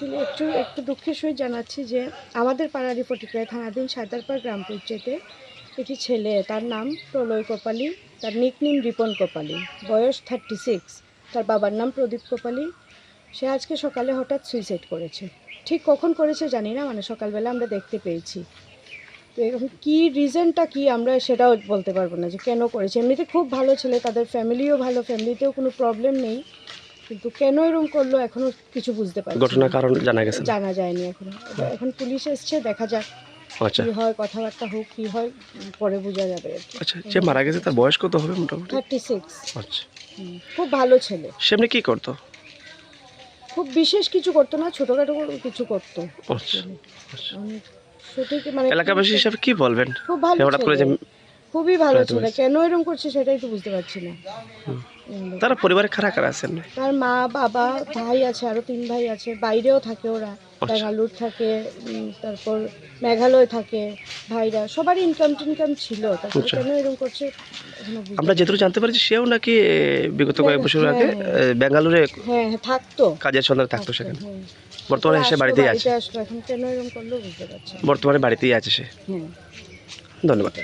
Actually একটু একটু দুঃখের সহিত জানাচ্ছি যে আমাদের পাড়ারই ফটিকায় থানাধীন সাঁতারপাড় গ্রাম পঞ্চায়েতে একটি ছেলে, তার নাম প্রলয় কোপালি, তার নিকনেম রিপন কোপালি। বয়স থার্টি সিক্স তার বাবার নাম প্রদীপ কোপালি। সে আজকে সকালে হঠাৎ সুইসাইড করেছে। ঠিক কখন করেছে জানি না মানে সকালবেলা আমরা দেখতে পেয়েছি। তো এরকম কী রিজনটা কি আমরা সেটাও বলতে পারব না যে কেন করেছে। এমনিতে খুব ভালো ছেলে, তাদের ফ্যামিলিও ভালো ফ্যামিলিতেও কোনো প্রবলেম নেই। কিন্তু কেন এরকম করল এখনও কিছু বুঝতে পারছি না। ঘটনার কারণ জানা গেছে জানা যায়নি এখনও। এখন পুলিশ এসছে দেখা যাক আচ্ছা। কি হয় কথাবার্তা হোক কি হয় পরে বোঝা যাবে আচ্ছা যে মারা গেছে তার বয়স কত হবে মোটামুটি? থার্টি সিক্স আচ্ছা খুব ভালো ছেলে। সে এমনি কি করতো? খুব বিশেষ কিছু করতো না ছোটোখাটো কিছু করতো। আচ্ছা আচ্ছা। সঠিক মানে এলাকাবাসী হিসাবে কি বলবেন? খুব ভালো হঠাৎ করে যে। খুবই ভালো ছেলে। কেন এরকম করছে সেটাই তো বুঝতে পারছি না। তারা পরিবারে খারাপ কারা আছেন? তার মা বাবা ভাই আছে আরও তিন ভাই আছে। বাইরেও থাকে ওরা। আচ্ছা। ব্যাঙ্গালোর থাকে তারপর মেঘালয় থাকে ভাইরা। সবারই ইনকাম টিনকাম ছিল। তারপরে আচ্ছা। কেন এরকম করছে? আমরা যেটুকু জানতে পারছি সেও নাকি বিগত কয়েক বছর আগে ব্যাঙ্গালোরে হ্যাঁ হ্যাঁ থাকতো। কাজের সন্ধানে থাকতো সেখানে। বর্তমানে সে আসলো, বাড়িতেই আছে। এখন কেন এরকম করল বুঝতে পারছি। বর্তমানে বাড়িতেই আছে সে। হ্যাঁ। ধন্যবাদ।